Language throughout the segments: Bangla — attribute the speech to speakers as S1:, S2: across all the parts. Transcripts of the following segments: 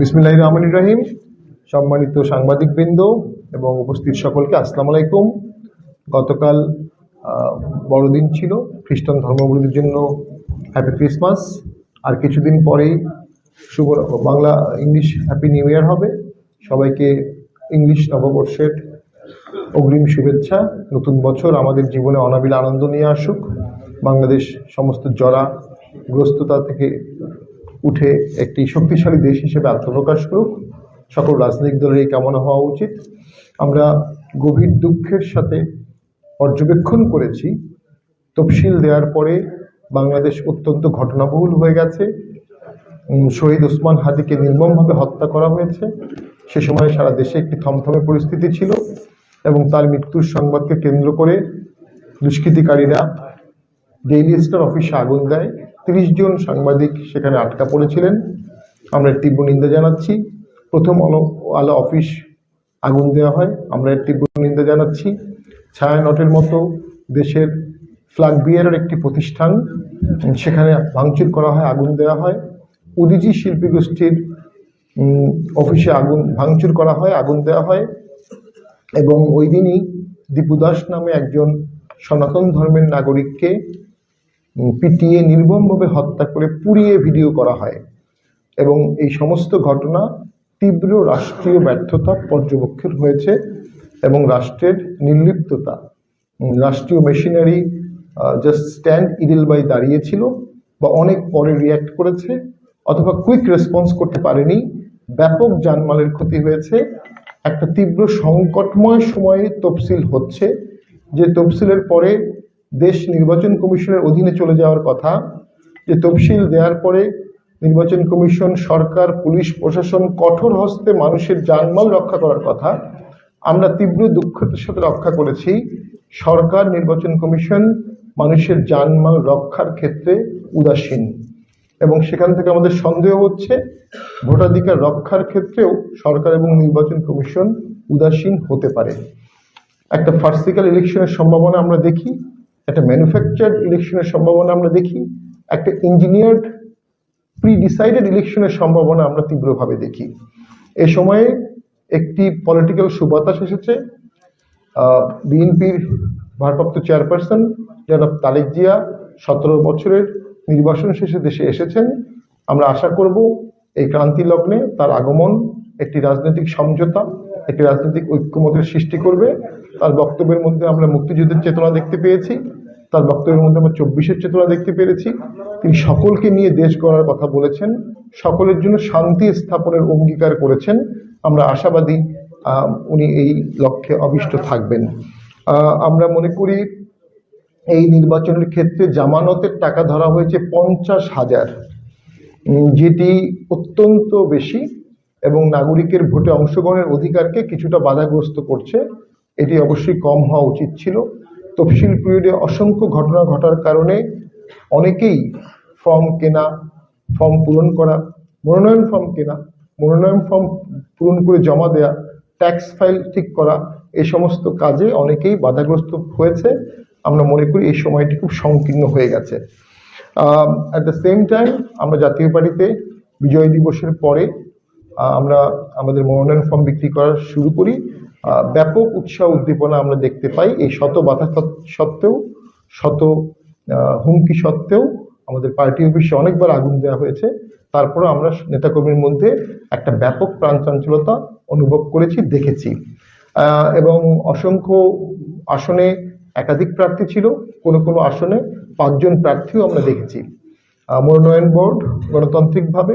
S1: বিসমিল্লাহ রহমান রাহিম সম্মানিত সাংবাদিকবৃন্দ এবং উপস্থিত সকলকে আসসালামু আলাইকুম। গতকাল বড়দিন ছিল, খ্রিস্টান ধর্মাবলম্বীদের জন্য হ্যাপি ক্রিসমাস আর কিছুদিন পরেই শুভ Bangla, English happy new year হবে। সবাইকে ইংলিশ নববর্ষের অগ্রিম শুভেচ্ছা। নতুন বছর আমাদের জীবনে অনাবিল আনন্দ নিয়ে আসুক। বাংলাদেশ সমস্ত জরা গ্রস্ততা থেকে উঠে একটি শক্তিশালী দেশ হিসেবে আত্মপ্রকাশ করুক। সকল রাজনৈতিক দলের এই কামনা হওয়া উচিত। আমরা গভীর দুঃখের সাথে পর্যবেক্ষণ করেছি। তফসিল দেওয়ার পরে বাংলাদেশ অত্যন্ত ঘটনাবহুল হয়ে গেছে। শহীদ ওসমান হাদিকে নির্মমভাবে হত্যা করা হয়েছে। সে সময় সারা দেশে একটি থমথমে পরিস্থিতি ছিল এবং তার মৃত্যুর সংবাদকে কেন্দ্র করে দুষ্কৃতিকারীরা ডেইলি স্টার অফিসে আগুন দেয়। তিরিশ জন সাংবাদিক সেখানে আটকা পড়েছিলেন। আমরা তীব্র নিন্দা জানাচ্ছি। প্রথম আলো অফিস আগুন দেওয়া হয়, আমরা তীব্র নিন্দা জানাচ্ছি। ছায়ানটের মতো দেশের ফ্ল্যাগ বিয়ারের একটি প্রতিষ্ঠান সেখানে ভাঙচুর করা হয়, আগুন দেওয়া হয়। উদিজি শিল্পী গোষ্ঠীর অফিসে আগুন, ভাঙচুর করা হয়, আগুন দেওয়া হয়। এবং ওই দিনই দীপু দাস নামে একজন সনাতন ধর্মের নাগরিককে পিটিয়ে নির্মমভাবে হত্যা করে পুড়িয়ে ভিডিও করা হয়। এবং এই সমস্ত ঘটনা তীব্র রাষ্ট্রীয় ব্যর্থতা পর্যবেক্ষণ হয়েছে এবং রাষ্ট্রের নির্লিপ্ততা রাষ্ট্রীয় machinery just stand idle by দাঁড়িয়েছিল বা অনেক পরে রিয়্যাক্ট করেছে অথবা কুইক রেসপন্স করতে পারেনি। ব্যাপক জানমালের ক্ষতি হয়েছে। একটা তীব্র সংকটময় সময়ে তফসিল হচ্ছে। যে তফসিলের পরে দেশ নির্বাচন কমিশনের অধীনে চলে যাওয়ার কথা, যে তফসিল দেওয়ার পরে নির্বাচন কমিশন, সরকার, পুলিশ, প্রশাসন কঠোর হস্তে মানুষের জানমাল রক্ষা করার কথা, আমরা তীব্র দুঃখের সাথে রক্ষা করেছি। সরকার, নির্বাচন কমিশন মানুষের জানমাল রক্ষার ক্ষেত্রে উদাসীন এবং সেখান থেকে আমাদের সন্দেহ হচ্ছে, ভোটাধিকার রক্ষার ক্ষেত্রেও সরকার এবং নির্বাচন কমিশন উদাসীন হতে পারে। একটা ফার্সিক্যাল ইলেকশনের সম্ভাবনা আমরা দেখি একটা ম্যানুফ্যাকচার ইলেকশনের সম্ভাবনা আমরা দেখি, একটা ইঞ্জিনিয়ার্ড প্রি ডিসাইডেড ইলেকশনের সম্ভাবনা আমরা তীব্রভাবে দেখি। এ সময়ে একটি পলিটিক্যাল সুবাতাস এসেছে বিএনপির ভারপ্রাপ্ত চেয়ারপারসন জনাব তারেক জিয়া সতেরো বছরের নির্বাচন শেষে দেশে এসেছেন। আমরা আশা করব এই ক্রান্তি লগ্নে তার আগমন একটি রাজনৈতিক সমঝোতা একটি রাজনৈতিক ঐক্যমতের সৃষ্টি করবে। তার বক্তব্যের মধ্যে আমরা মুক্তিযুদ্ধের চেতনা দেখতে পেয়েছি। তার বক্তব্যের মধ্যে আমরা চব্বিশের চেতনা দেখতে পেরেছি। তিনি সকলকে নিয়ে দেশ গড়ার কথা বলেছেন। সকলের জন্য শান্তি স্থাপনের অঙ্গীকার করেছেন। আমরা আশাবাদী উনি এই লক্ষ্যে অবিষ্ট থাকবেন। আমরা মনে করি এই নির্বাচনের ক্ষেত্রে জামানতের টাকা ধরা হয়েছে পঞ্চাশ হাজার। যেটি অত্যন্ত বেশি। এবং নাগরিকের ভোটে অংশগ্রহণের অধিকারকে কিছুটা বাধাগ্রস্ত করছে, এটি অবশ্যই কম হওয়া উচিত ছিল। তফসিল পিরিয়ডে অসংখ্য ঘটনা ঘটার কারণে অনেকেই ফর্ম কেনা ফর্ম পূরণ করা, মনোনয়ন ফর্ম কেনা, মনোনয়ন ফর্ম পূরণ করে জমা দেয়া ট্যাক্স ফাইল ঠিক করা এই সমস্ত কাজে অনেকেই বাধাগ্রস্ত হয়েছে। আমরা মনে করি এই সময়টি খুব সংকীর্ণ হয়ে গেছে। অ্যাট দ্য সেম টাইম আমরা জাতীয় পার্টিতে বিজয় দিবসের পরে আমরা আমাদের মনোনয়ন ফর্ম বিক্রি করা শুরু করি। ব্যাপক উৎসাহ উদ্দীপনা আমরা দেখতে পাই। এই শত বাধা সত্ত্বেও, শত হুমকি সত্ত্বেও আমাদের পার্টি অফিসে অনেকবার আগুন দেওয়া হয়েছে। তারপরে আমরা নেতাকর্মীর মধ্যে একটা ব্যাপক প্রাণচাঞ্চলতা অনুভব করেছি, দেখেছি। এবং অসংখ্য আসনে একাধিক প্রার্থী ছিল। কোনো কোনো আসনে পাঁচজন প্রার্থীও আমরা দেখেছি। মনোনয়ন বোর্ড গণতান্ত্রিকভাবে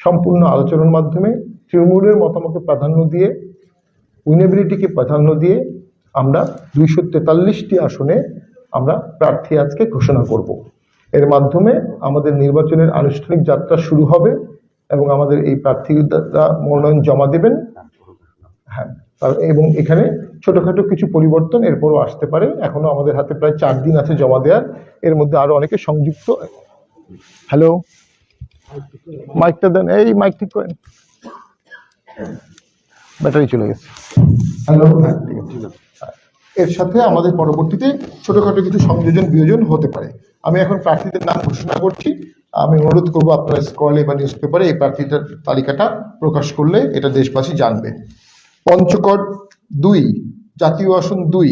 S1: সম্পূর্ণ আলোচনার মাধ্যমে তৃণমূলের মতামতকে প্রাধান্য দিয়ে, উইনেবিলিটিকে প্রাধান্য দিয়ে আমরা দুইশো তেতাল্লিশটি আসনে আমরা প্রার্থী আজকে ঘোষণা করব। এর মাধ্যমে আমাদের নির্বাচনের আনুষ্ঠানিক যাত্রা শুরু হবে এবং আমাদের এই প্রার্থীরা মনোনয়ন জমা দেবেন। হ্যাঁ এবং এখানে ছোটখাটো কিছু পরিবর্তন এরপরও আসতে পারে। এখনও আমাদের হাতে প্রায় চার দিন আছে জমা দেওয়ার। এর মধ্যে আরও অনেকে সংযুক্ত। হ্যালো? মাইকটা দেন, এই মাইক ঠিক করেন। ব্যাটারি চলে গেছে। হ্যালো হ্যাঁ। এর সাথে আমাদের পরবর্তীতে ছোটখাটো কিছু সংযোজন, বিয়োজন হতে পারে। আমি এখন প্রার্থীদের নাম ঘোষণা করছি। আমি অনুরোধ করব আপনার স্কলে বা নিউজ পেপারে এই প্রার্থীটার তালিকাটা প্রকাশ করলে এটা দেশবাসী জানবে। পঞ্চকট দুই, জাতীয় আসন দুই।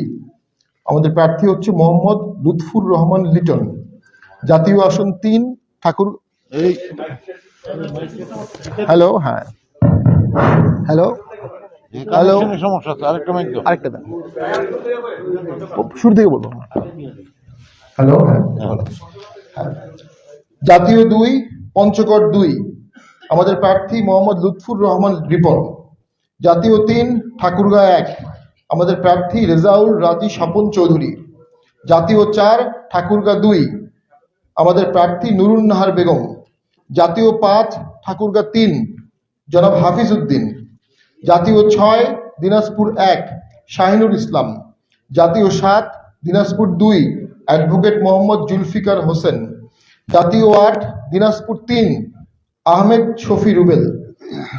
S1: আমাদের প্রার্থী হচ্ছে মোহাম্মদ লুৎফুর রহমান লিটন। জাতীয় আসন তিন, ঠাকুর
S2: এই।
S1: হ্যালো হ্যাঁ হ্যালো
S2: হ্যালো সমস্যা আছে আরেকটা মাইক দাও
S1: আরেকটা দেন। শুরু থেকে বলব। হ্যালো হ্যাঁ জাতীয় দুই পঞ্চগড় দুই। আমাদের প্রার্থী মোহাম্মদ লুৎফুর রহমান রিপন। জাতীয় তিন ঠাকুরগাঁ এক। আমাদের প্রার্থী রেজাউল রাজি স্বপন চৌধুরী। জাতীয় চার ঠাকুরগাঁ দুই। আমাদের প্রার্থী নুরুন নাহার বেগম, জাতীয় পাঁচ, ঠাকুরগাঁ তিন, জনাব হাফিজ উদ্দিন, জাতীয় ছয়, দিনাজপুর এক শাহিনুর ইসলাম, জাতীয় সাত, দিনাজপুর দুই, অ্যাডভোকেট মোহাম্মদ জুলফিকার হোসেন, জাতীয় আট, দিনাজপুর তিন, আহমেদ শফি রুবেল,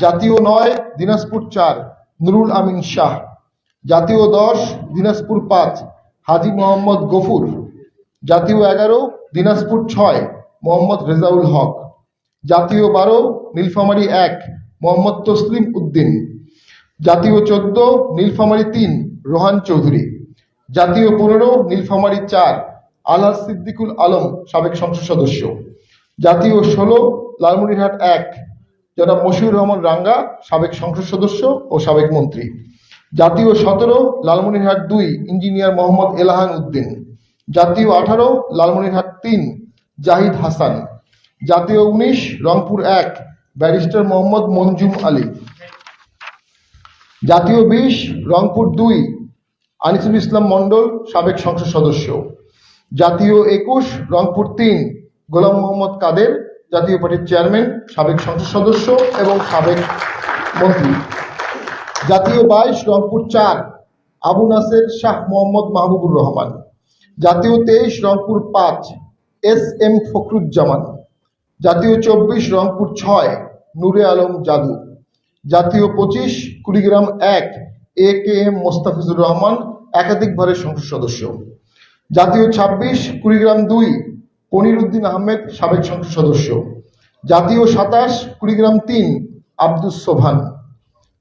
S1: জাতীয় নয়, দিনাজপুর চার, নুরুল আমিন শাহ, জাতীয় দশ, দিনাজপুর পাঁচ, হাজি মোহাম্মদ গফুর জাতীয় এগারো, দিনাজপুর ছয়, মোহাম্মদ রেজাউল হক। জাতীয় বারো, নীলফামারী এক, মোহাম্মদ তসলিম উদ্দিন। জাতীয় চোদ্দ, নীলফামারী তিন, রোহান চৌধুরী। জাতীয় পনেরো, নীলফামারী চার, আলহাজ সিদ্দিকুল আলম সাবেক সংসদ সদস্য। জাতীয় ষোলো, লালমনিরহাট এক, জনাব মশিউর রহমান রাঙ্গা সাবেক সংসদ সদস্য ও সাবেক মন্ত্রী। জাতীয় সতেরো, লালমনিরহাট দুই, ইঞ্জিনিয়ার মোহাম্মদ এলাহান উদ্দিন। জাতীয় আঠারো, লালমনিরহাট তিন, জাহিদ হাসান। জাতীয় উনিশ, রংপুর এক, ব্যারিস্টার মোহাম্মদ মঞ্জুম আলী। জাতীয় বিশ, রংপুর দুই, আনিসুল ইসলাম মণ্ডল, সাবেক সংসদ সদস্য। জাতীয় একুশ, রংপুর তিন, গোলাম মোহাম্মদ কাদের, জাতীয় পার্টির চেয়ারম্যান, সাবেক সংসদ সদস্য এবং সাবেক মন্ত্রী। জাতীয় বাইশ, রংপুর চার, আবু নাসের শাহ মোহাম্মদ মাহবুবুর রহমান। জাতীয় তেইশ রংপুর পাঁচ, এস এম ফখরুজ্জামান। জাতীয় চব্বিশ রংপুর ছয়, নূরে আলম জাদু জাতীয় পঁচিশ, কুড়িগ্রাম এক, A K M Mostafizur Rahman, একাধিকবারের সংসদ সদস্য। জাতীয় ছাব্বিশ, কুড়িগ্রাম দুই পনির উদ্দিন আহমেদ, সাবেক সংসদ সদস্য। জাতীয় সাতাশ, কুড়িগ্রাম তিন, আব্দুস সোভান।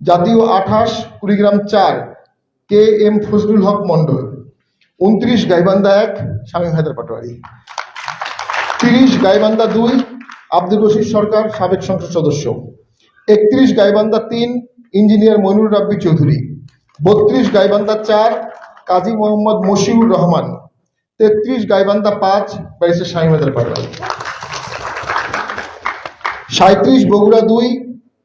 S1: জাতীয় আঠাশ, কুড়িগ্রাম চার, কে এম ফজলুল হক মন্ডল উনত্রিশ গাইবান্ধা এক শামীম হায়দার পাটোয়ারি। তিরিশ গাইবান্ধা দুই, আব্দুল রশিদ সরকার, সাবেক সংসদ সদস্য। একত্রিশ গাইবান্ধা তিন, ইঞ্জিনিয়ার মইনুর রাব্বি চৌধুরী। বত্রিশ গাইবান্ধা চার, কাজী মোহাম্মদ মশিউর রহমান। তেত্রিশ গাইবান্ধা পাঁচ, ব্যারিস্টার শামীম হায়দার পাটোয়ারি। সাঁত্রিশ বগুড়া দুই,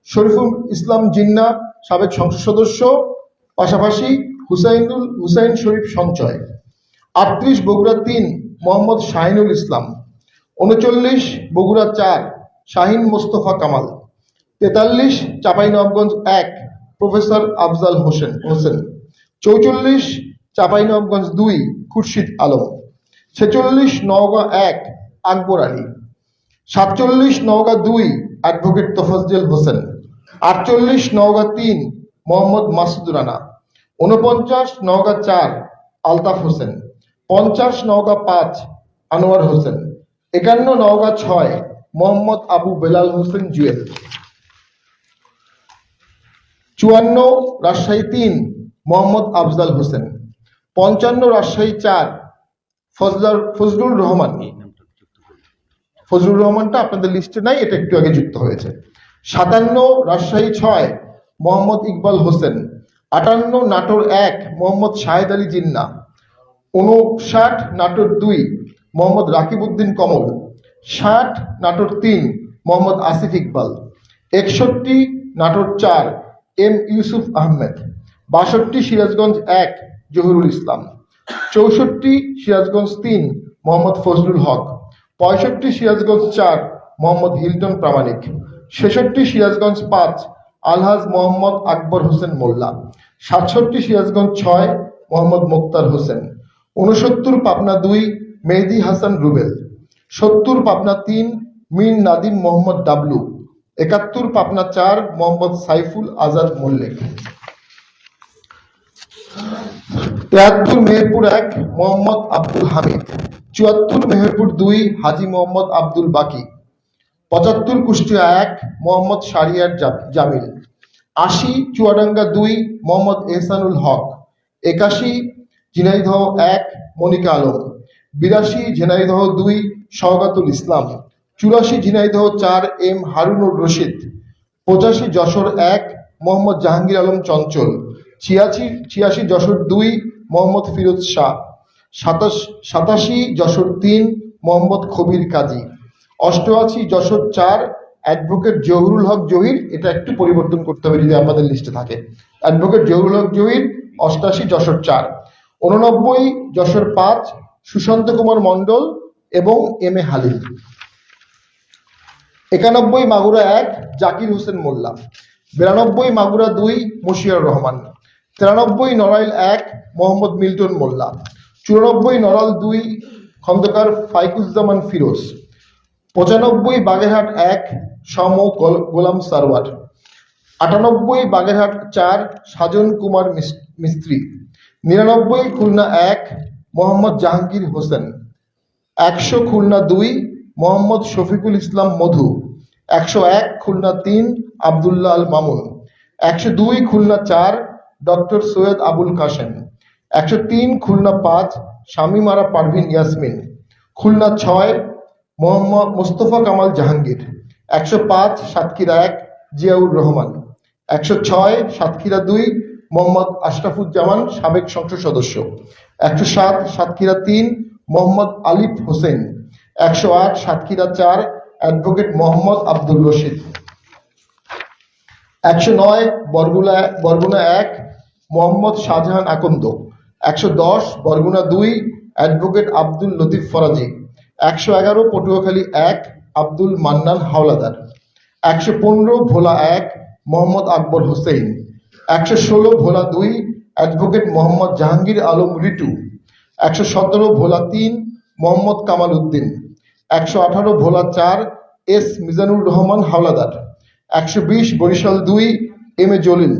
S1: শরীফুল ইসলাম জিন্না, সাবেক সংসদ সদস্য। পাশাপাশি হুসাইনুল হুসাইন শরীফ সঞ্চয়। আটত্রিশ বগুড়া তিন, মোহাম্মদ শাহিনুল ইসলাম। উনচল্লিশ বগুড়া চার, শাহিন মোস্তফা কামাল। তেতাল্লিশ চাঁপাইনবাবগঞ্জ এক, প্রফেসর আফজাল হোসেন হোসেন। চৌচল্লিশ চাঁপাইনবাবগঞ্জ দুই, খুরশিদ আলম। ছেচল্লিশ নওগাঁ এক, আকবর আলী। সাতচল্লিশ নওগাঁ দুই, অ্যাডভোকেট তোফাজ্জেল হোসেন। আটচল্লিশ নওগাঁ তিন, মোহাম্মদ মাসুদ রানা। উনপঞ্চাশ নওগাঁ চার, আলতাফ হোসেন। পঞ্চাশ নওগাঁ পাঁচ, আনোয়ার হোসেন। একান্ন নওগাঁ ছয়, মোহাম্মদ আবু বেলাল হোসেন জুয়েল। চুয়ান্ন রাজশাহী তিন, মোহাম্মদ আফজাল হোসেন। পঞ্চান্ন রাজশাহী চার, ফজলার, ফজলুর রহমান। ফজলুর রহমানটা আপনাদের লিস্টে নাই, এটা একটু আগে যুক্ত হয়েছে। সাতান্ন রাজশাহী ছয়, মোহাম্মদ ইকবাল হোসেন। আটান্ন নাটোর এক, মোহাম্মদ শাহেদ আলী জিন্না। উনষাট নাটোর দুই, মোহাম্মদ রাকিব উদ্দিন কমল। ষাট নাটোর তিন, মোহাম্মদ আসিফ ইকবাল। একষট্টি নাটোর চার, এম ইউসুফ আহমেদ। বাষট্টি সিরাজগঞ্জ এক, জহুরুল ইসলাম। চৌষট্টি সিরাজগঞ্জ তিন, মোহাম্মদ ফজলুল হক। পঁয়ষট্টি সিরাজগঞ্জ চার, মোহাম্মদ হিলটন প্রামাণিক। ছেষট্টি সিরাজগঞ্জ পাঁচ, আলহাজ মোহাম্মদ আকবর হোসেন মোল্লা। সাতষট্টি সিরাজগঞ্জ ছয়, মোহাম্মদ মোক্তার হোসেন। উনসত্তর পাবনা দুই, মেহেদি হাসান রুবেল। সত্তর, পাবনা তিন, মীর নাদিম মোহাম্মদ ডাবলু। একাত্তর, পাবনা চার, মোহাম্মদ সাইফুল আজাদ মল্লিক। তেহাত্তর মেহেরপুর এক, মোহাম্মদ আব্দুল হামিদ। চুয়াত্তর, মেহেরপুর দুই, হাজি মোহাম্মদ আব্দুল বাকি। পঁচাত্তর, কুষ্টিয়া এক, মোহাম্মদ শারিয়ার জা- জামিল। আশি, চুয়াডাঙ্গা দুই, মোহাম্মদ এহসানুল হক। একাশি ঝিনাইদহ এক, মনিকা আলম। বিরাশি ঝিনাইদহ দুই সওগাতুল ইসলাম। চুরাশি ঝিনাইদহ চার, এম হারুনুর রশিদ। পঁচাশি যশোর এক, মোহাম্মদ জাহাঙ্গীর আলম চঞ্চল। ছিয়াশি ছিয়াশি যশোর দুই, মোহাম্মদ ফিরোজ শাহ। সাতাশ, সাতাশি যশোর তিন, মোহাম্মদ খবির কাজী। অষ্টআশি যশোর চার, অ্যাডভোকেট জহুরুল হক জহির। এটা একটু পরিবর্তন করতে হবে যদি আমাদের লিস্টে থাকে। অ্যাডভোকেট জহুরুল হক জহির, অষ্টাশি যশোর চার। উননব্বই যশোর পাঁচ, সুশান্ত কুমার মণ্ডল এবং এম এ হালিম। একানব্বই, মাগুরা এক, জাকির হোসেন মোল্লা। বিরানব্বই, মাগুরা দুই, মশিয়ার রহমান। তিরানব্বই, নড়াইল এক, মোহাম্মদ মিল্টন মোল্লা। চুরানব্বই নড়াল দুই, খন্দকার ফাইকুজ্জামান ফিরোজ। পঁচানব্বই, বাগেরহাট এক সম গোল- গোলাম সারওয়ার। আটানব্বই, বাগেরহাট চার, সাজন কুমার মিস- মিস্ত্রি। নিরানব্বই খুলনা এক, মোহাম্মদ জাহাঙ্গীর হোসেন। একশো খুলনা দুই, মোহাম্মদ শফিকুল ইসলাম মধু। একশো এক খুলনা তিন, আবদুল্লাহ আল মামুন। একশো দুই খুলনা চার, ডক্টর সৈয়দ আবুল কাশেম। একশো তিন খুলনা পাঁচ শামিমারা পারভিন ইয়াসমিন। খুলনা ছয়, মোহাম্মদ মোস্তফা কামাল জাহাঙ্গীর। একশো পাঁচ সাতক্ষীরা এক, জিয়াউর রহমান। একশো ছয় সাতক্ষীরা দুই মোহাম্মদ আশরাফুজ্জামান, সাবেক সংসদ সদস্য। একশো সাত, সাতক্ষীরা তিন, মোহাম্মদ আলিফ হোসেন। একশো আট, সাতক্ষীরা চার, অ্যাডভোকেট মোহাম্মদ আব্দুল রশিদ। একশো নয়, বরগুনা বরগুনা এক, মোহাম্মদ শাহজাহান আকন্দ। একশো দশ, বরগুনা দুই, অ্যাডভোকেট আব্দুল লতিফ ফরাজি। একশো এগারো, পটুয়াখালী এক, আব্দুল মান্নান হাওলাদার। একশো পনেরো, ভোলা এক, মোহাম্মদ আকবর হোসেন। একশো ষোলো, ভোলা দুই, অ্যাডভোকেট মোহাম্মদ জাহাঙ্গীর আলম রিটু। একশো সতেরো, ভোলা তিন, মোহাম্মদ কামাল উদ্দিন। একশো আঠারো, ভোলা চার, এস মিজানুর রহমান হাওলাদার। একশো বিশ, বরিশাল দুই, এম এ জলিল।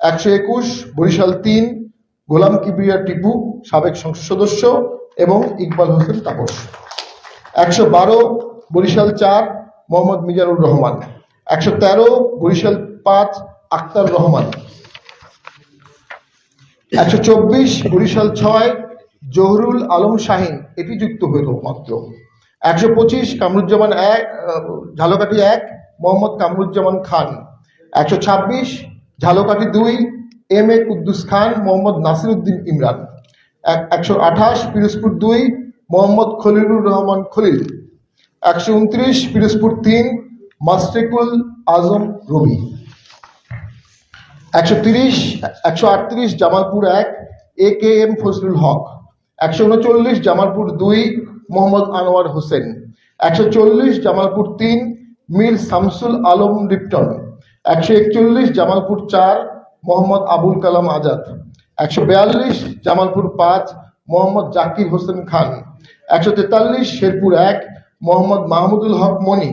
S1: একশো একুশ, বরিশাল তিন, গোলাম কিবরিয়া টিপু, সাবেক সংসদ সদস্য এবং ইকবাল হোসেন তাপস। একশো বারো, বরিশাল চার, মোহাম্মদ মিজানুর রহমান। একশো তেরো, বরিশাল পাঁচ আক্তার রহমান। একশো চব্বিশ বরিশাল ছয়, জহুরুল আলম শাহিন, এটি যুক্ত হইল মাত্র। একশো পঁচিশ কামরুজ্জামান এক ঝালকাঠি এক, মোহাম্মদ কামরুজ্জামান খান। একশো ছাব্বিশ ঝালকাঠি দুই, এম এ কুদ্দুস খান, মোহাম্মদ নাসির উদ্দিন ইমরান। এক- একশো আঠাশ পিরোজপুর দুই, মোহাম্মদ খলিলুর রহমান খলিল। একশো উনত্রিশ পিরোজপুর তিন মাস্টেকুল আজম রবি। একশো তিরিশ, একশো আটত্রিশ, জামালপুর এক, এ কে এম ফজলুল হক। একশো উনচল্লিশ, জামালপুর দুই, মোহাম্মদ আনোয়ার হোসেন। একশো চল্লিশ, জামালপুর তিন, মীর শামসুল আলম লিপ্টন। একশো একচল্লিশ, জামালপুর চার, মোহাম্মদ আবুল কালাম আজাদ। একশো বিয়াল্লিশ, জামালপুর পাঁচ, মোহাম্মদ জাকির হোসেন খান। একশো তেতাল্লিশ, শেরপুর এক, মোহাম্মদ মাহমুদুল হক মনি।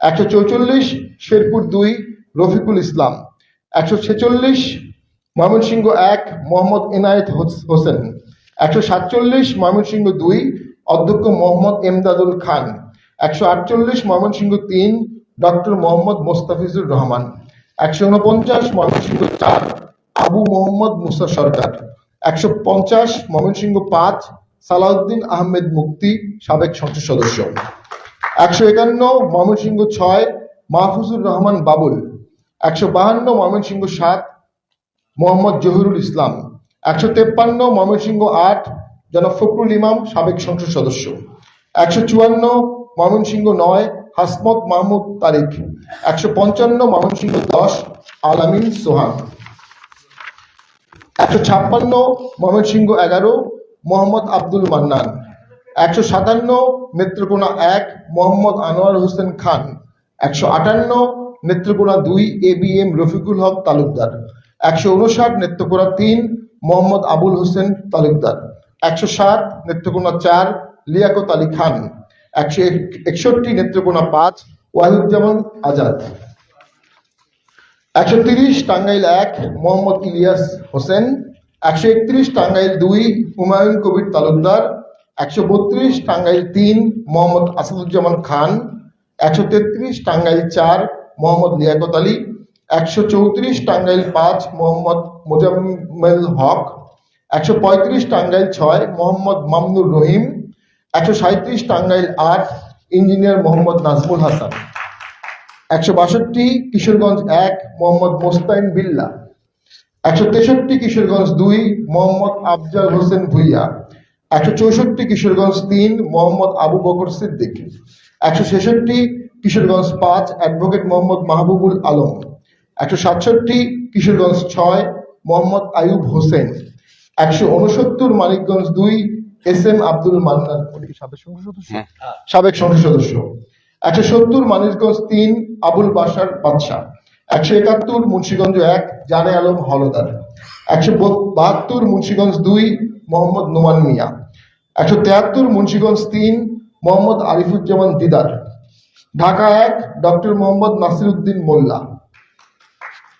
S1: একশো চৌচল্লিশ, শেরপুর দুই, রফিকুল ইসলাম। একশো ছেচল্লিশ, ময়মনসিংহ এক, মোহাম্মদ এনায়েত হোস- হোসেন। একশো সাতচল্লিশ, ময়মনসিংহ দুই, অধ্যক্ষ মোহাম্মদ এমদাদুল খান। একশো আটচল্লিশ, ময়মনসিংহ তিন, ডক্টর মোহাম্মদ মোস্তাফিজুর রহমান। একশো উনপঞ্চাশ, ময়মনসিংহ চার, আবু মোহাম্মদ মুসা সরকার। একশো পঞ্চাশ, ময়মনসিংহ পাঁচ, সালাউদ্দিন আহমেদ মুক্তি, সাবেক সংসদ সদস্য। একশো একান্ন, ময়মনসিংহ ছয়, মাহফুজুর রহমান বাবুল। একশো বাহান্ন ময়মনসিংহ সাত, মোহাম্মদ জহিরুল ইসলাম। একশো তেপ্পান্ন ময়মনসিংহ আট, জনাব ফখরুল ইমাম, সাবেক সংসদ সদস্য। একশো চুয়ান্ন ময়মনসিংহ নয়, হাসমত মাহমুদ তারিক একশো পঞ্চান্ন ময়মনসিংহ দশ, আলামিন সোহান। একশো ছাপ্পান্ন ময়মনসিংহ এগারো, মোহাম্মদ আব্দুল মান্নান। একশো সাতান্ন নেত্রকোনা এক, মোহাম্মদ আনোয়ার হোসেন খান। একশো আটান্ন নেত্রকোনা দুই A B M Rafiqul Haque Talukdar. একশো উনষাট নেত্রকোনা তিন, মোহাম্মদ আবুল হোসেন তালুকদার। একশো সাত নেত্রকোনা চার, লিয়াকত আলী খান। একশো একষট্টি নেত্রকোনা পাঁচ, ওয়াহিদুজ্জামান আজাদ। একশো তিরিশ টাঙ্গাইল এক, মোহাম্মদ ইলিয়াস হোসেন। একশো একত্রিশ টাঙ্গাইল দুই, হুমায়ুন কবির তালুকদার। একশো বত্রিশ টাঙ্গাইল তিন, মোহাম্মদ আসাদুজ্জামান খান। একশো তেত্রিশ টাঙ্গাইল চার মোহাম্মদ লিয়াকত আলী, একশো চৌত্রিশ টাঙ্গাইল পাঁচ, মোহাম্মদ মোজাম্মেল হক, একশো পঁয়ত্রিশ টাঙ্গাইল ছয়, মোহাম্মদ মামনুর রহিম, একশো সাঁত্রিশ টাঙ্গাইল আট, ইঞ্জিনিয়ার মোহাম্মদ নাজমুল হাসান। একশো বাষট্টি কিশোরগঞ্জ এক, মোহাম্মদ মোস্তাইন বিল্লা। একশো তেষট্টি কিশোরগঞ্জ দুই, মোহাম্মদ আফজাল হোসেন ভুইয়া। একশো চৌষট্টি কিশোরগঞ্জ তিন, মোহাম্মদ আবু বকর সিদ্দিক। একশো ছেষট্টি কিশোরগঞ্জ পাঁচ অ্যাডভোকেট মোহাম্মদ মাহবুবুল আলম। একশো সাতষট্টি কিশোরগঞ্জ ছয় মোহাম্মদ আয়ুব হোসেন। একশো উনসত্তর মানিকগঞ্জ দুই এস এম আব্দুল মান্নান। সাবেক সংসদ সদস্য?
S2: হ্যাঁ।
S1: সাবেক সংসদ সদস্য। একশো সত্তর মানিকগঞ্জ তিন আবুল বাসার বাদশাহ। একশো একাত্তর মুন্সিগঞ্জ এক জানে আলম হলদার। একশো বাহাত্তর মুন্সিগঞ্জ দুই মোহাম্মদ নোমান মিয়া। একশো তেহাত্তর মুন্সিগঞ্জ তিন মোহাম্মদ আরিফুজ্জামান দিদার। ঢাকা এক, ডক্টর মোহাম্মদ নাসির উদ্দিন মোল্লা।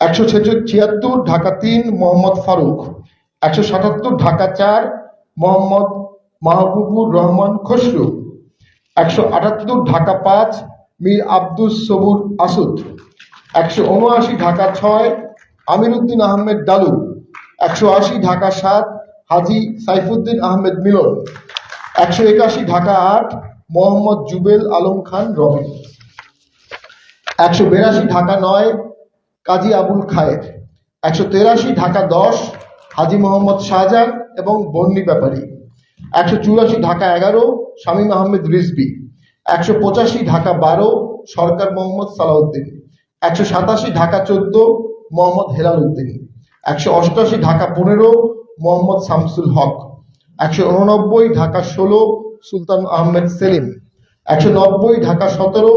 S1: একশো ছিয়াত্তর, ঢাকা তিন, মোহাম্মদ ফারুক। একশো সাতাত্তর, ঢাকা চার, মোহাম্মদ মাহবুবুর রহমান খসরু। একশো আটাত্তর, ঢাকা পাঁচ, মীর আব্দুস সবুর আসুদ। একশো উনআশি, ঢাকা ছয় আমির উদ্দিন আহমেদ ডালু। একশো আশি, ঢাকা সাত, হাজি সাইফুদ্দিন আহমেদ মিলন। একশো একাশি, ঢাকা আট মোহাম্মদ জুবেল আলম খান রবি। একশো বিরাশি ঢাকা নয়, কাজী আবুল খায়ের। একশো তেরাশি ঢাকা দশ, হাজি মোহাম্মদ শাহজাহান এবং বন্নি ব্যাপারী। একশো চুরাশি ঢাকা এগারো, শামীম আহমেদ রিজবি একশো পঁচাশি ঢাকা বারো, সরকার মোহাম্মদ সালাউদ্দিন। একশো সাতাশি ঢাকা চোদ্দ, মোহাম্মদ হেলাল উদ্দিন। একশো অষ্টআশি ঢাকা পনেরো, মোহাম্মদ শামসুল হক। একশো উননব্বই ঢাকা ষোলো সুলতান আহমেদ সেলিম, একশো নব্বই ঢাকা সতেরো,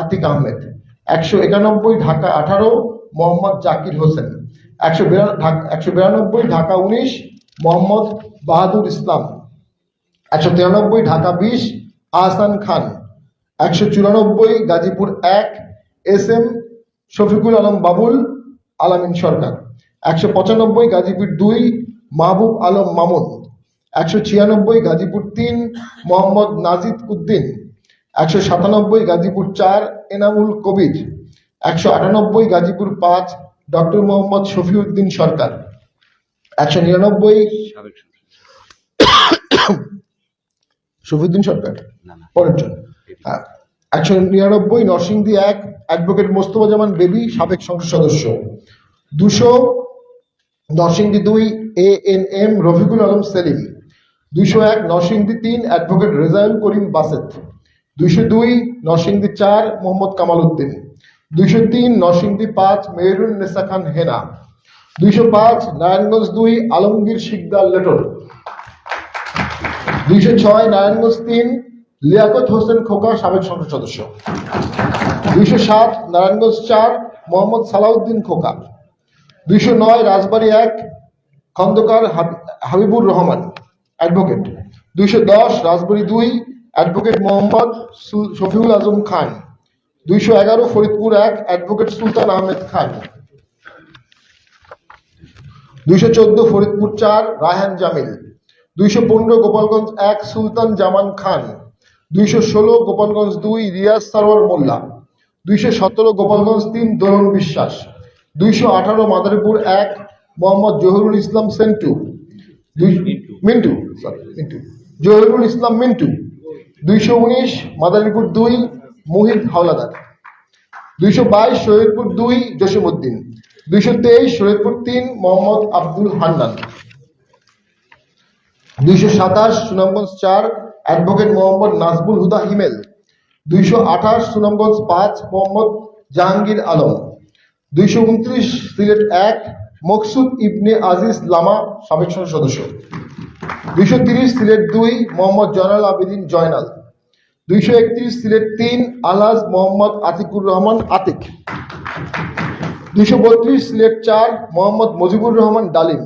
S1: আতিক আহমেদ, একশো একানব্বই ঢাকা আঠারো, মোহাম্মদ জাকির হোসেন, একশো একশো বিরানব্বই ঢাকা উনিশ, মোহাম্মদ বাহাদুর ইসলাম, একশো তিরানব্বই ঢাকা বিশ, আহসান খান, একশো চুরানব্বই গাজীপুর এক, এস এম শফিকুল আলম বাবুল, আলামিন সরকার, একশো পঁচানব্বই গাজীপুর দুই, মাহবুব আলম মামুন। একশো ছিয়ানব্বই গাজীপুর তিন মোহাম্মদ নাজিদ উদ্দিন। একশো সাতানব্বই গাজীপুর চার এনামুল কবির। একশো আটানব্বই গাজীপুর পাঁচ ডক্টর মোহাম্মদ শফিউদ্দিন সরকার। একশো নিরানব্বই শফিউদ্দিন সরকার? পরের জন। হ্যাঁ, একশো নিরানব্বই নরসিংদী এক অ্যাডভোকেট মোস্তফা জামান বেবি সাবেক সংসদ সদস্য। দুশো নরসিংদী দুই A N M Rafiqul Alam Selim. দুইশো এক, নরসিংদী তিন, অ্যাডভোকেট রেজাউল করিম বাসেত। দুইশো দুই, নরসিংদী চার, মোহাম্মদ কামাল উদ্দিন দুইশো তিন, নরসিংদী পাঁচ মেহরুন নেসা খান হেনা। দুইশো পাঁচ, নারায়ণগঞ্জ দুই, আলমগীর শিকদার লেটর দুইশো ছয়, নারায়ণগঞ্জ তিন, লিয়াকত হোসেন খোকা সাবেক সংসদ সদস্য। দুইশো সাত, নারায়ণগঞ্জ চার, মোহাম্মদ সালাউদ্দিন খোকা। দুইশো নয়, রাজবাড়ী এক, খন্দকার হাবি- হাবিবুর রহমান। অ্যাডভোকেট। দুইশো দশ, রাজবাড়ী দুই, অ্যাডভোকেট মোহাম্মদ শফিউল আজম খান। দুইশো এগারো, ফরিদপুর এক, অ্যাডভোকেট সুলতান আহমেদ খান। দুইশো চোদ্দ, ফরিদপুর চার, রায়হান জামিল। দুইশো পনেরো, গোপালগঞ্জ এক, সুলতান জামান খান। দুইশো ষোলো, গোপালগঞ্জ দুই, রিয়াজ সারোয়ার মোল্লা। দুইশো সতেরো, গোপালগঞ্জ তিন, দোলন বিশ্বাস। দুইশো আঠারো, মাদারীপুর এক, মোহাম্মদ জহিরুল ইসলাম সেন্টু। দুই মিন্টু sorry, মিন্টু। জহিরুল ইসলাম মিন্টু দুইশো উনিশ মাদারীপুর দুই মুহিত হাওলাদার। দুইশো বাইশ শহীদপুর দুই জসিমউদ্দিন। দুইশো তেইশ শহীদপুর তিন মোহাম্মদ আব্দুল হান্নান। দুইশো সাতাশ সুনামগঞ্জ চার অ্যাডভোকেট মোহাম্মদ নাজবুল হুদা হিমেল। দুইশো আঠাশ সুনামগঞ্জ পাঁচ মোহাম্মদ জাহাঙ্গীর আলম। দুইশো উনত্রিশ সিলেট এক মকসুদ ইবনে আজিজ লামা সাবেক সদস্য। দুইশো তিরিশ সিলেট দুই, মোহাম্মদ জয়নাল আবেদিন জয়নাল। দুইশো একত্রিশ সিলেট তিন, আলহাজ মোহাম্মদ আতিকুর রহমান আতিক। দুইশো বত্রিশ সিলেট চার, মোহাম্মদ মুজিবুর রহমান ডালিম।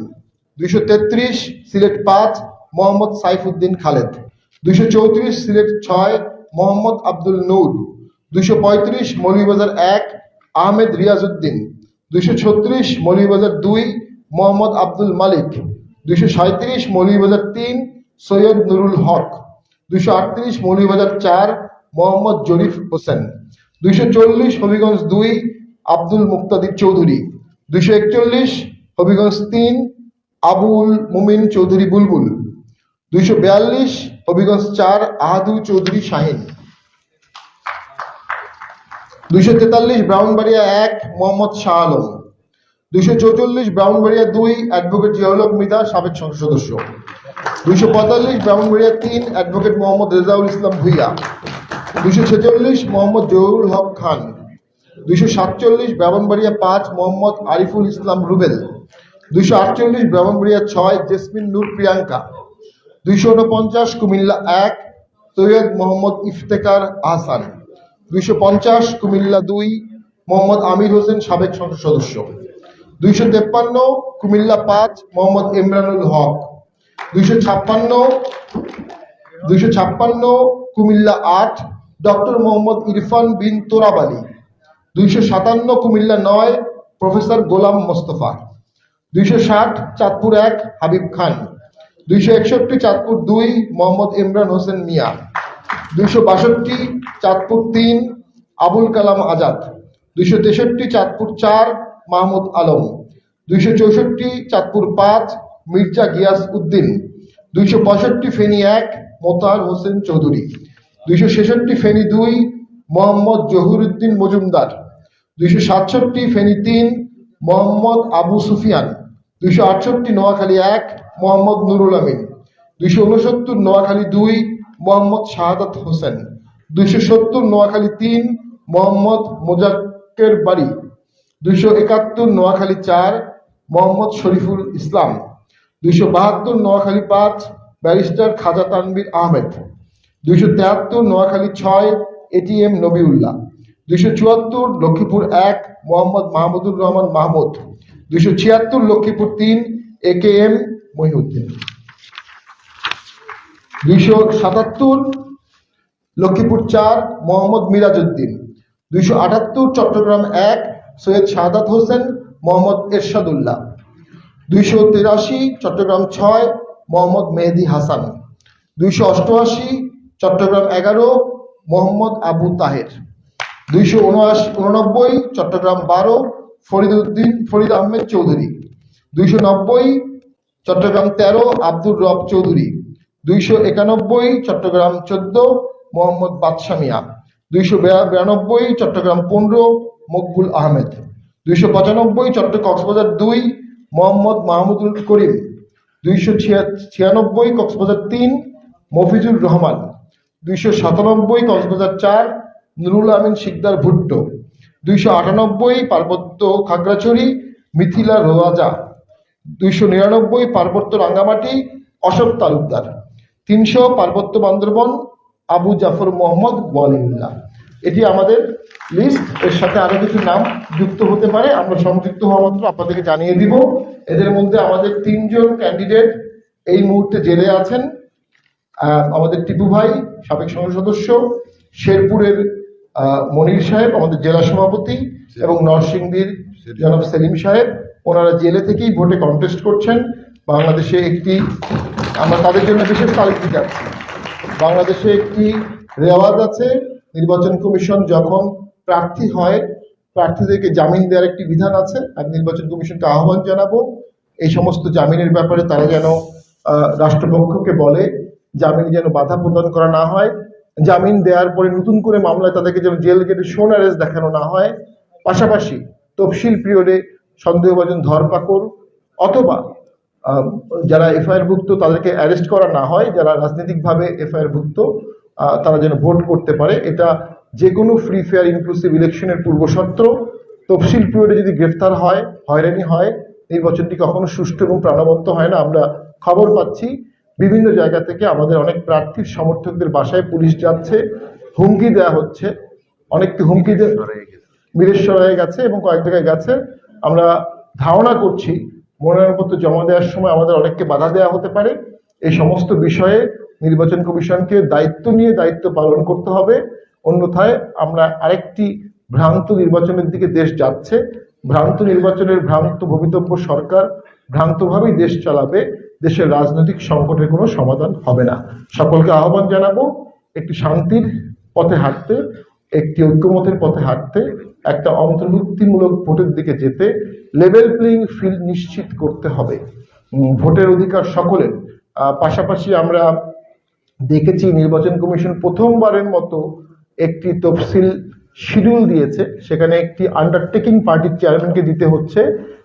S1: দুইশো তেত্রিশ সিলেট পাঁচ, মোহাম্মদ সাইফুদ্দিন খালেদ। দুইশো চৌত্রিশ সিলেট ছয়, মোহাম্মদ আব্দুল নূর। দুইশো পঁয়ত্রিশ মৌলভীবাজার এক, আহমেদ রিয়াজউদ্দিন। দুইশো ছত্রিশ মৌলভীবাজার দুই, মোহাম্মদ আব্দুল মালিক। দুইশো সাঁত্রিশ মৌলভীবাজার তিন, সৈয়দ নুরুল হক। দুইশো আটত্রিশ মৌলভীবাজার চার, মোহাম্মদ জরিফ হোসেন। দুইশো চল্লিশ হবিগঞ্জ দুই, আব্দুল মুক্তাদির চৌধুরী। দুইশো একচল্লিশ হবিগঞ্জ তিন, আবুল মুমিন চৌধুরী বুলবুল। দুইশো বিয়াল্লিশ হবিগঞ্জ চার, আহাদু চৌধুরী শাহিন। দুইশো তেতাল্লিশ ব্রাউনবাড়িয়া এক, মোহাম্মদ শাহ আলম। দুইশো চৌচল্লিশ ব্রাউনবাড়িয়া দুই অ্যাডভোকেট জিয়াউলক মিদা সাবেক সংসদ সদস্য। দুইশো পঁয়তাল্লিশ ব্রাউনবাড়িয়া তিন অ্যাডভোকেট মোহাম্মদ রেজাউল ইসলাম ভুইয়া। দুইশো ছেচল্লিশ মোহাম্মদ জহুরুল হক খান। দুইশো সাতচল্লিশ ব্রাহ্মণবাড়িয়া পাঁচ, মোহাম্মদ আরিফুল ইসলাম রুবেল। দুইশো আটচল্লিশ ব্রাহ্মণবাড়িয়া ছয়, জেসমিন নূর প্রিয়াঙ্কা। দুইশো উনপঞ্চাশ কুমিল্লা এক, সৈয়দ মোহাম্মদ ইফতেকার আহসান। দুইশো পঞ্চাশ কুমিল্লা দুই, মোহাম্মদ আমির হোসেন, সাবেক সংসদ সদস্য। দুইশো তেপ্পান্ন, কুমিল্লা পাঁচ, মোহাম্মদ ইমরানুল হক। দুইশো ছাপ্পান্ন দুইশো ছাপ্পান্ন, কুমিল্লা আট, ডক্টর মোহাম্মদ ইরফান বিন তোরাব আলী। দুইশো সাতান্ন, কুমিল্লা নয়, প্রফেসর গোলাম মোস্তফা। দুইশো ষাট, চাঁদপুর এক, হাবিব খান। দুইশো একষট্টি, চাঁদপুর দুই, মোহাম্মদ ইমরান হোসেন মিয়া। দুইশো বাষট্টি, চাঁদপুর তিন, আবুল কালাম আজাদ। দুইশো তেষট্টি, চাঁদপুর চার মাহমুদ আলম। দুইশো চৌষট্টি চাঁদপুর পাঁচ, মির্জা গিয়াস উদ্দিন। দুইশো পঁয়ষট্টি ফেনী এক মোতার হোসেন চৌধুরী। দুইশো ছেষট্টি ফেনী দুই, মোহাম্মদ জহুরুদ্দিন মজুমদার। দুইশো সাতষট্টি ফেনী তিন, মোহাম্মদ আবু সুফিয়ান। দুইশো আটষট্টি নোয়াখালী এক, মোহাম্মদ নুরুল আমিন। দুইশো উনসত্তর নোয়াখালী দুই, মোহাম্মদ শাহাদাত হোসেন। দুইশো সত্তর নোয়াখালী তিন, মোহাম্মদ মোজাক্কের বাড়ি। দুইশো একাত্তর নোয়াখালী চার, মোহাম্মদ শরীফুল ইসলাম। দুইশো বাহাত্তর নোয়াখালী পাঁচ, ব্যারিস্টার খাজা তানবির আহমেদ। দুইশো তেহাত্তর নোয়াখালী ছয়, এটিএম নবিউল্লাহ। দুইশো চুয়াত্তর লক্ষ্মীপুর এক, মোহাম্মদ মাহমুদুর রহমান মাহমুদ। দুইশো ছিয়াত্তর লক্ষ্মীপুর তিন এ কে এম মহিউদ্দিন। দুইশো সাতাত্তর লক্ষ্মীপুর চার, মোহাম্মদ মিরাজউদ্দিন। দুইশো আটাত্তর চট্টগ্রাম এক সৈয়দ শাহাদাত হোসেন মোহাম্মদ এরশাদুল্লাহ। দুইশো তিরাশি চট্টগ্রাম ছয়, মোহাম্মদ মেহেদি হাসান। দুইশো অষ্টআশি চট্টগ্রাম এগারো, মোহাম্মদ আবু তাহের। দুইশো উনআশি চট্টগ্রাম বারো ফরিদ উদ্দিন ফরিদ আহমেদ চৌধুরী। দুইশো নব্বই চট্টগ্রাম তেরো, আব্দুর রব চৌধুরী। দুইশো একানব্বই চট্টগ্রাম চোদ্দ, মোহাম্মদ বাদশা মিয়া। দুইশো বিরানব্বই চট্টগ্রাম পনেরো মকবুল আহমেদ। দুইশো পঁচানব্বই চট্ট কক্সবাজার দুই, মোহাম্মদ মাহমুদুল করিম। দুইশো ছিয়ানব্বই কক্সবাজার তিন, মফিজুর রহমান। দুইশো সাতানব্বই কক্সবাজার চার, নুরুল আমিন শিকদার ভুট্টো। দুইশো আটানব্বই পার্বত্য খাগড়াছড়ি, মিথিলা রোয়াজা। দুইশো নিরানব্বই পার্বত্য রাঙ্গামাটি, অশোক তালুকদার। তিনশো পার্বত্য বান্দরবন, আবু জাফর মোহাম্মদ ওয়ালিউল্লাহ। এটি আমাদের লিস্ট এর সাথে আরও কিছু নাম যুক্ত হতে পারে আমরা সংযুক্ত হওয়া মাত্র আপনাদেরকে জানিয়ে দিব। এদের মধ্যে আমাদের তিনজন ক্যান্ডিডেট এই মুহূর্তে জেলে আছেন। আমাদের টিপু ভাই সাবেক সংসদ সদস্য শেরপুরের মনির সাহেব আমাদের জেলা সভাপতি এবং নরসিংদীর জনাব সেলিম সাহেব। ওনারা জেলে থেকেই ভোটে কন্টেস্ট করছেন। বাংলাদেশে একটি আমরা তাদের জন্য বিশেষ তালিকা যাচ্ছি। বাংলাদেশে একটি রেওয়াজ আছে নির্বাচন কমিশন যখন প্রার্থী হয়, প্রার্থীদেরকে জামিন দেওয়ার একটি বিধান আছে। আমি নির্বাচন কমিশনকে আহ্বান জানাব। এই সমস্ত জামিনের ব্যাপারে তারা যেন রাষ্ট্রপক্ষকে বলে, জামিন যেন বাধা প্রদান করা না হয়। জামিন দেওয়ার পরে নতুন করে মামলায় তাদেরকে যেন জেল গেটে শোন অ্যারেস্ট দেখানো না হয়। পাশাপাশি তফসিল পিরিয়ডে সন্দেহভাজন ধরপাকড় অথবা যারা এফআইআর ভুক্ত তাদেরকে অ্যারেস্ট করা না হয়, যারা রাজনৈতিকভাবে এফআইআর ভুক্ত তারা যেন ভোট করতে পারে। এটা যে কোনো ফ্রি ফেয়ার ইনক্লুসিভ ইলেকশনের পূর্বশর্ত, তফসিল পিরিয়ডে যদি গ্রেফতার হয়, হয়রানি হয়, নির্বাচনটি কখনো সুষ্ঠু এবং প্রাণবন্ত হয় না। আমরা খবর পাচ্ছি, বিভিন্ন জায়গা থেকে আমাদের অনেক প্রার্থীর সমর্থকদের বাসায় পুলিশ যাচ্ছে, হুমকি দেওয়া হচ্ছে। অনেককে হুমকি হয়ে গেছে এবং কয়েক জায়গায় গেছে। আমরা ধারণা করছি মনোনয়নপত্র জমা দেওয়ার সময় আমাদের অনেককে বাধা দেওয়া হতে পারে। এই সমস্ত বিষয়ে নির্বাচন কমিশনকে দায়িত্ব নিয়ে দায়িত্ব পালন করতে হবে। অন্যথায় আমরা আরেকটি ভ্রান্ত নির্বাচনের দিকে দেশ যাচ্ছে। ভ্রান্ত নির্বাচনের ভ্রান্ত ভবিতব্য সরকার ভ্রান্তভাবেই দেশ চালাবে। দেশের রাজনৈতিক সংকটের কোনো সমাধান হবে না। সকলকে আহ্বান জানাব, একটি শান্তির পথে হাঁটতে, একটি ঐক্যমতের পথে হাঁটতে, একটা অন্তর্ভুক্তিমূলক ভোটের দিকে যেতে, লেভেল প্লেইং ফিল্ড নিশ্চিত করতে হবে। ভোটের অধিকার সকলের। পাশাপাশি আমরা দেখেছি নির্বাচন কমিশন প্রথমবারের মতো একটি তফসিল শিডিউল দিয়েছে। সেখানে একটি আন্ডারটেকিং পার্টির চেয়ারম্যানকে দিতে হচ্ছে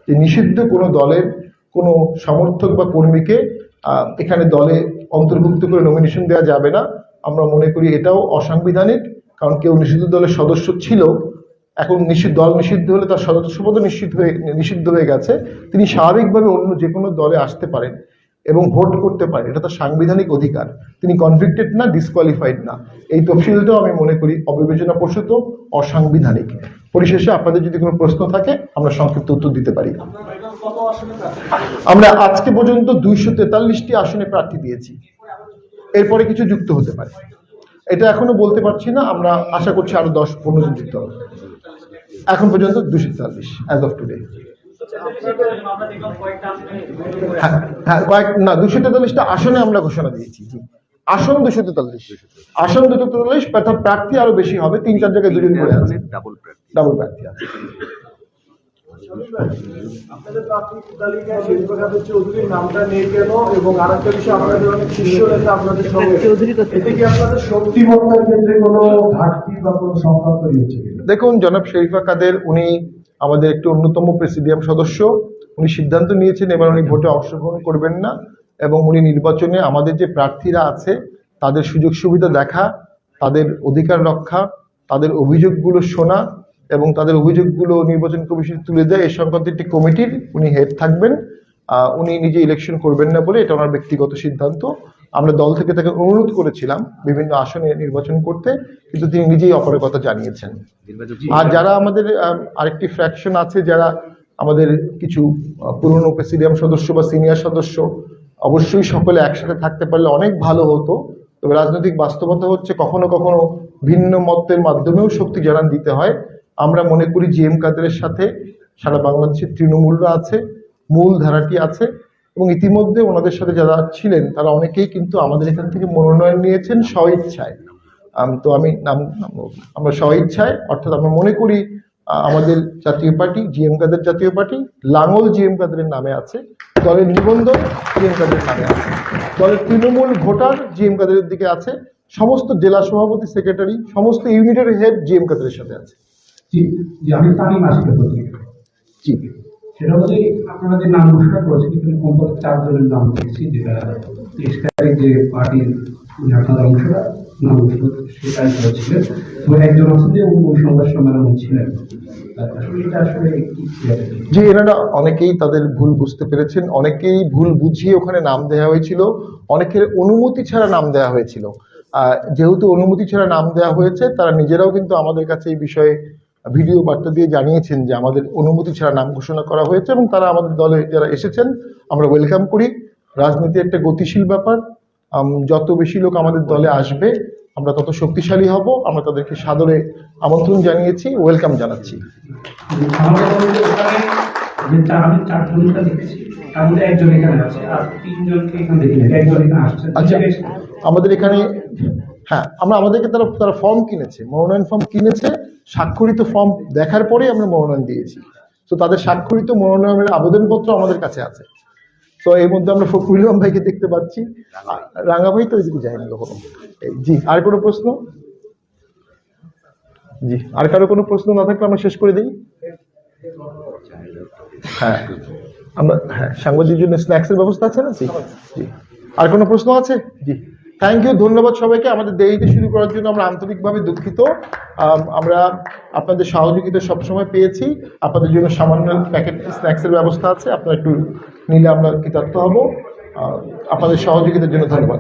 S1: যে নিষিদ্ধ কোনো দলের কোনো সমর্থক বা কর্মীকে এখানে দলে অন্তর্ভুক্ত করে নমিনেশন দেওয়া যাবে না। আমরা মনে করি এটাও অসাংবিধানিক, কারণ কেউ নিষিদ্ধ দলের সদস্য ছিল, এখন নিষিদ্ধ দল নিষিদ্ধ হলে তার সদস্যপদ নিশ্চিত হয়ে, নিষিদ্ধ হয়ে গেছে। তিনি স্বাভাবিকভাবে অন্য যে কোনো দলে আসতে পারেন। এবং ভোট করতে পারে, এটা তার সাংবিধানিক অধিকার। তিনি কনভিক্টেড না ডিসকোয়ালিফাইড না। এই তফসিলটাও আমি মনে করি অবিবেচনা প্রসূত অসাংবিধানিক। পরিশেষে আপনাদের যদি কোনো প্রশ্ন থাকে, আমরা সংক্ষিপ্ত উত্তর দিতে পারি। আমরা আজকে পর্যন্ত দুইশো তেতাল্লিশটি আসনে প্রার্থী দিয়েছি। এরপরে কিছু যুক্ত হতে পারে। এটা এখনও বলতে পারছি না, আমরা আশা করছি আরও দশ পনেরো জন যুক্ত হবে। এখন পর্যন্ত দুশো তেতাল্লিশ অ্যাজ অফ টুডে কয়েক না দুশো তেতাল্লিশটা আসনে আমরা ঘোষণা দিয়েছি আসন দুশো তেতাল্লিশ। আসন দুশো তেতাল্লিশ অর্থাৎ প্রার্থী আরও বেশি হবে তিন চার জায়গায় দুজন করে আছে।
S3: ডাবল প্রার্থী।
S1: আছে।
S4: আপনাদের প্রাথমিক তালিকায় শিল্পঘাত চৌধুরীর নামটা নেই কেন এবং আরেকটা বিষয় আপনাদের অনেক শীর্ষ নেতা আপনাদের সঙ্গে। এতে কি আপনাদের শক্তিমত্তার ক্ষেত্রে কোনো ঘাটতি বা কোনো সংখ্যা তৈরি হচ্ছে
S1: দেখুন জনাব শরীফা কাদের উনি আমাদের একটি অন্যতম প্রেসিডিয়াম সদস্য। উনি সিদ্ধান্ত নিয়েছেন, এবার উনি ভোটে অংশগ্রহণ করবেন না এবং উনি নির্বাচনে আমাদের যে প্রার্থীরা আছে, তাদের সুযোগ সুবিধা দেখা, তাদের অধিকার রক্ষা, তাদের অভিযোগগুলো শোনা এবং তাদের অভিযোগগুলো নির্বাচন কমিশন তুলে দেয় এই সংক্রান্ত একটি কমিটির উনি হেড থাকবেন। উনি নিজে ইলেকশন করবেন না বলে এটা ওনার ব্যক্তিগত সিদ্ধান্ত। আমরা দল থেকে তাকে অনুরোধ করেছিলাম বিভিন্ন আসনে নির্বাচন করতে কিন্তু তিনি নিজেই অপরের কথা জানিয়েছেন। আর যারা আমাদের আরেকটি ফ্র্যাকশন আছে যারা আমাদের কিছু পুরনো প্রেসিডিয়াম সদস্য বা সিনিয়র সদস্য অবশ্যই সকলে একসাথে থাকতে পারলে অনেক ভালো হতো। তবে রাজনৈতিক বাস্তবতা হচ্ছে কখনো কখনো ভিন্ন মতের মাধ্যমেও শক্তি জানান দিতে হয়। আমরা মনে করি জি এম কাদেরের সাথে সারা বাংলাদেশের তৃণমূলরা আছে মূল ধারাটি আছে। এবং ইতিমধ্যে ওনাদের সাথে যারা ছিলেন তারা অনেকেই কিন্তু আমাদের এখান থেকে মনোনয়ন নিয়েছেন স্বইচ্ছায়। তো আমি নাম আমরা স্বইচ্ছায় অর্থাৎ আমরা মনে করি আমাদের জাতীয় পার্টি জিএম কাদের জাতীয় পার্টি লাঙ্গল জিএম কাদের নামে আছে দলের নিবন্ধন জিএম কাদের নামে আছে দলের তৃণমূল ভোটার জিএম কাদের দিকে আছে সমস্ত জেলা সভাপতি সেক্রেটারি সমস্ত ইউনিটের হেড জিএম কাদের সাথে আছে।
S5: জি জি।
S1: জি
S5: সেটা হচ্ছে আপনারা যে নাম ঘোষণা করেছেন কমপক্ষে চারজনের নাম যেটা তেইশ তারিখ যে পার্টির অংশরা নাম সেটাই করেছিলেন একজন আছেন যে সংবাদ সম্মেলনে ছিলেন।
S1: যে এনারা অনেকেই তাদের ভুল বুঝতে পেরেছেন, অনেকেই ভুল বুঝিয়ে ওখানে নাম দেওয়া হয়েছিল, অনেকের অনুমতি ছাড়া নাম দেওয়া হয়েছিল। যেহেতু অনুমতি ছাড়া নাম দেওয়া হয়েছে, তারা নিজেরাও কিন্তু আমাদের কাছে এই বিষয়ে ভিডিও বার্তা দিয়ে জানিয়েছেন যে আমাদের অনুমতি ছাড়া নাম ঘোষণা করা হয়েছে এবং তারা আমাদের দলে যারা এসেছেন, আমরা ওয়েলকাম করি। রাজনীতি একটা গতিশীল ব্যাপার। যত বেশি লোক আমাদের দলে আসবে, আমরা তত শক্তিশালী হব। আমরা তাদেরকে সাদরে আমন্ত্রণ জানিয়েছি ওয়েলকাম জানাচ্ছি। আচ্ছা আমাদের এখানে হ্যাঁ আমরা আমাদেরকে তারা তারা ফর্ম কিনেছে, মনোনয়ন ফর্ম কিনেছে, স্বাক্ষরিত ফর্ম দেখার পরেই আমরা মনোনয়ন দিয়েছি। তো তাদের স্বাক্ষরিত মনোনয়নের আবেদনপত্র আমাদের কাছে আছে। তো এর মধ্যে আমরা ফখরুল ভাইকে দেখতে পাচ্ছি। রাঙা ভাই তো ওইদিকে যায়নি কখনো। জি, আর কোনো প্রশ্ন? জি, আর কারও কোনো প্রশ্ন না থাকলে আমরা শেষ করে দিই। হ্যাঁ আমরা হ্যাঁ সাংবাদিক জন্য স্ন্যাক্সের ব্যবস্থা আছে না? জি। আর কোনো প্রশ্ন আছে? জি। থ্যাংক ইউ ধন্যবাদ সবাইকে। আমাদের দেরিতে শুরু করার জন্য আমরা আন্তরিকভাবে দুঃখিত। আমরা আপনাদের সহযোগিতা সবসময় পেয়েছি। আপনাদের জন্য সামান্য প্যাকেট স্ন্যাক্সের ব্যবস্থা আছে। আপনারা একটু নিলে আমরা কৃতার্থ হব। আপনাদের সহযোগিতার জন্য ধন্যবাদ।